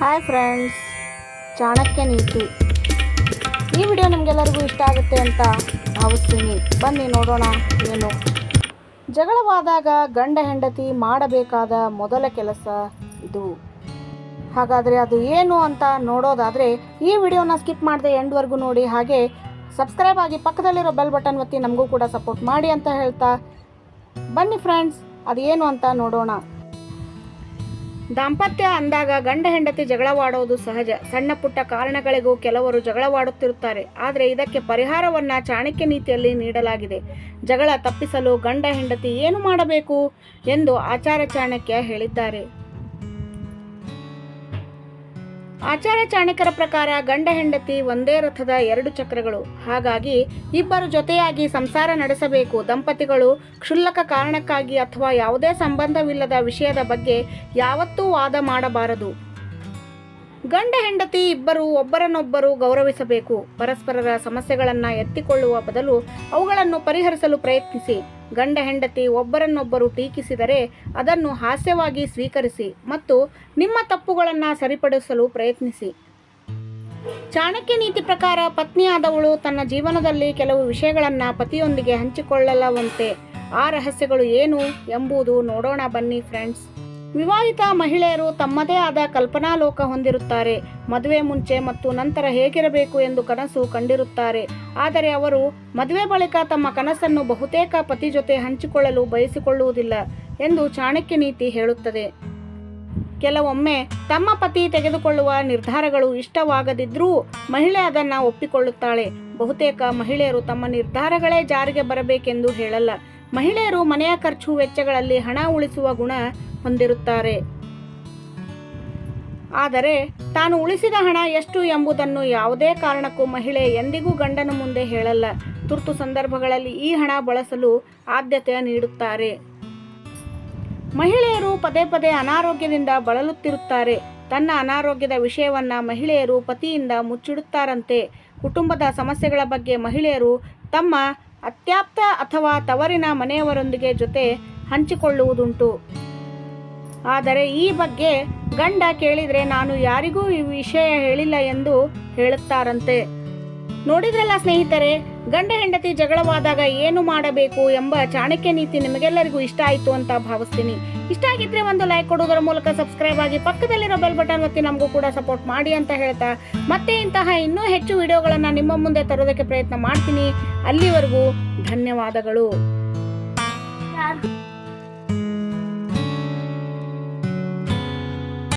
Hi friends Chanakya ನೀತಿ. ಈ video ನಿಮಗೆಲ್ಲರಿಗೂ ಇಷ್ಟ ಆಗುತ್ತೆ ಅಂತ ಭಾವಿಸ್ತೀನಿ. ಬನ್ನಿ ನೋಡೋಣ ಏನು. ಜಗಳವಾದಾಗ ಗಂಡ ಹೆಂಡತಿ ಮಾಡಬೇಕಾದ ಮೊದಲ ಕೆಲಸ ಇದು. ಹಾಗಾದರೆ ಅದು ಏನು ಅಂತ ನೋಡೋದಾದರೆ ಈ ವಿಡಿಯೋನ ಸ್ಕಿಪ್ ಮಾಡದೆ ಎಂಡ್ವರೆಗೂ ನೋಡಿ ಹಾಗೆ ಸಬ್ಸ್ಕ್ರೈಬ್ ಆಗಿ ಪಕ್ಕದಲ್ಲಿರೋ ಬೆಲ್ ಬಟನ್ ಒತ್ತಿ ನಮಗೂ ಕೂಡ ಸಪೋರ್ಟ್ ಮಾಡಿ ಅಂತ ಹೇಳ್ತಾ ಬನ್ನಿ ಫ್ರೆಂಡ್ಸ್ ಅದು ಏನು ಅಂತ ನೋಡೋಣ. ದಾಂಪತ್ಯ ಅಂದಾಗ ಗಂಡ ಹೆಂಡತಿ ಜಗಳವಾಡುವುದು ಸಹಜ. ಸಣ್ಣ ಪುಟ್ಟ ಕಾರಣಗಳಿಗೂ ಕೆಲವರು ಜಗಳವಾಡುತ್ತಿರುತ್ತಾರೆ. ಆದರೆ ಇದಕ್ಕೆ ಪರಿಹಾರವನ್ನ ಚಾಣಕ್ಯ ನೀತಿಯಲ್ಲಿ ನೀಡಲಾಗಿದೆ. ಜಗಳ ತಪ್ಪಿಸಲು ಗಂಡ ಹೆಂಡತಿ ಏನು ಮಾಡಬೇಕು ಎಂದು ಆಚಾರ ಚಾಣಕ್ಯ ಹೇಳಿದ್ದಾರೆ. ಆಚಾರ್ಯ ಚಾಣಕ್ಯರ ಪ್ರಕಾರ ಗಂಡ ಹೆಂಡತಿ ಒಂದೇ ರಥದ ಎರಡು ಚಕ್ರಗಳು. ಹಾಗಾಗಿ ಇಬ್ಬರು ಜೊತೆಯಾಗಿ ಸಂಸಾರ ನಡೆಸಬೇಕು. ದಂಪತಿಗಳು ಕ್ಷುಲ್ಲಕ ಕಾರಣಕ್ಕಾಗಿ ಅಥವಾ ಯಾವುದೇ ಸಂಬಂಧವಿಲ್ಲದ ವಿಷಯದ ಬಗ್ಗೆ ಯಾವತ್ತೂ ವಾದ ಮಾಡಬಾರದು. ಗಂಡ ಹೆಂಡತಿ ಇಬ್ಬರು ಒಬ್ಬರನ್ನೊಬ್ಬರು ಗೌರವಿಸಬೇಕು. ಪರಸ್ಪರರ ಸಮಸ್ಯೆಗಳನ್ನು ಎತ್ತಿಕೊಳ್ಳುವ ಬದಲು ಅವುಗಳನ್ನು ಪರಿಹರಿಸಲು ಪ್ರಯತ್ನಿಸಿ. ಗಂಡ ಹೆಂಡತಿ ಒಬ್ಬರನ್ನೊಬ್ಬರು ಟೀಕಿಸಿದರೆ ಅದನ್ನು ಹಾಸ್ಯವಾಗಿ ಸ್ವೀಕರಿಸಿ ಮತ್ತು ನಿಮ್ಮ ತಪ್ಪುಗಳನ್ನು ಸರಿಪಡಿಸಲು ಪ್ರಯತ್ನಿಸಿ. ಚಾಣಕ್ಯ ನೀತಿ ಪ್ರಕಾರ ಪತ್ನಿಯಾದವಳು ತನ್ನ ಜೀವನದಲ್ಲಿ ಕೆಲವು ವಿಷಯಗಳನ್ನು ಪತಿಯೊಂದಿಗೆ ಹಂಚಿಕೊಳ್ಳಲವಂತೆ. ಆ ರಹಸ್ಯಗಳು ಏನು ಎಂಬುದು ನೋಡೋಣ ಬನ್ನಿ ಫ್ರೆಂಡ್ಸ್. ವಿವಾಹಿತ ಮಹಿಳೆಯರು ತಮ್ಮದೇ ಆದ ಕಲ್ಪನಾ ಲೋಕ ಹೊಂದಿರುತ್ತಾರೆ. ಮದುವೆ ಮುಂಚೆ ಮತ್ತು ನಂತರ ಹೇಗಿರಬೇಕು ಎಂದು ಕನಸು ಕಂಡಿರುತ್ತಾರೆ. ಆದರೆ ಅವರು ಮದುವೆ ಬಳಿಕ ತಮ್ಮ ಕನಸನ್ನು ಬಹುತೇಕ ಪತಿ ಜೊತೆ ಹಂಚಿಕೊಳ್ಳಲು ಬಯಸಿಕೊಳ್ಳುವುದಿಲ್ಲ ಎಂದು ಚಾಣಕ್ಯ ನೀತಿ ಹೇಳುತ್ತದೆ. ಕೆಲವೊಮ್ಮೆ ತಮ್ಮ ಪತಿ ತೆಗೆದುಕೊಳ್ಳುವ ನಿರ್ಧಾರಗಳು ಇಷ್ಟವಾಗದಿದ್ರೂ ಮಹಿಳೆ ಅದನ್ನು ಒಪ್ಪಿಕೊಳ್ಳುತ್ತಾಳೆ. ಬಹುತೇಕ ಮಹಿಳೆಯರು ತಮ್ಮ ನಿರ್ಧಾರಗಳೇ ಜಾರಿಗೆ ಬರಬೇಕೆಂದು ಹೇಳಲ್ಲ. ಮಹಿಳೆಯರು ಮನೆಯ ಖರ್ಚು ವೆಚ್ಚಗಳಲ್ಲಿ ಹಣ ಉಳಿಸುವ ಗುಣ ಹೊಂದಿರುತ್ತಾರೆ. ಆದರೆ ತಾನು ಉಳಿಸಿದ ಹಣ ಎಷ್ಟು ಎಂಬುದನ್ನು ಯಾವುದೇ ಕಾರಣಕ್ಕೂ ಮಹಿಳೆ ಎಂದಿಗೂ ಗಂಡನ ಮುಂದೆ ಹೇಳಲ್ಲ. ತುರ್ತು ಸಂದರ್ಭಗಳಲ್ಲಿ ಈ ಹಣ ಬಳಸಲು ಆದ್ಯತೆ ನೀಡುತ್ತಾರೆ. ಮಹಿಳೆಯರು ಪದೇ ಪದೇ ಅನಾರೋಗ್ಯದಿಂದ ಬಳಲುತ್ತಿರುತ್ತಾರೆ. ತನ್ನ ಅನಾರೋಗ್ಯದ ವಿಷಯವನ್ನು ಮಹಿಳೆಯರು ಪತಿಯಿಂದ ಮುಚ್ಚಿಡುತ್ತಾರಂತೆ. ಕುಟುಂಬದ ಸಮಸ್ಯೆಗಳ ಬಗ್ಗೆ ಮಹಿಳೆಯರು ತಮ್ಮ ಅತ್ಯಾಪ್ತ ಅಥವಾ ತವರಿನ ಮನೆಯವರೊಂದಿಗೆ ಜೊತೆ ಹಂಚಿಕೊಳ್ಳುವುದುಂಟು. ಆದರೆ ಈ ಬಗ್ಗೆ ಗಂಡ ಕೇಳಿದರೆ ನಾನು ಯಾರಿಗೂ ಈ ವಿಷಯ ಹೇಳಿಲ್ಲ ಎಂದು ಹೇಳುತ್ತಾರಂತೆ. ನೋಡಿದ್ರಲ್ಲ ಸ್ನೇಹಿತರೆ, ಗಂಡ ಹೆಂಡತಿ ಜಗಳವಾದಾಗ ಏನು ಮಾಡಬೇಕು ಎಂಬ ಚಾಣಕ್ಯ ನೀತಿ ನಿಮಗೆಲ್ಲರಿಗೂ ಇಷ್ಟ ಆಯಿತು ಅಂತ ಭಾವಿಸ್ತೀನಿ. ಇಷ್ಟ ಆಗಿದ್ರೆ ಒಂದು ಲೈಕ್ ಕೊಡೋದರ ಮೂಲಕ ಸಬ್ಸ್ಕ್ರೈಬ್ ಆಗಿ ಪಕ್ಕದಲ್ಲಿರೋ ಬೆಲ್ ಬಟನ್ ಒತ್ತಿ ನಮಗೂ ಕೂಡ ಸಪೋರ್ಟ್ ಮಾಡಿ ಅಂತ ಹೇಳ್ತಾ, ಮತ್ತೆ ಇಂತಹ ಇನ್ನೂ ಹೆಚ್ಚು ವಿಡಿಯೋಗಳನ್ನು ನಿಮ್ಮ ಮುಂದೆ ತರೋದಕ್ಕೆ ಪ್ರಯತ್ನ ಮಾಡ್ತೀನಿ. ಅಲ್ಲಿವರೆಗೂ ಧನ್ಯವಾದಗಳು.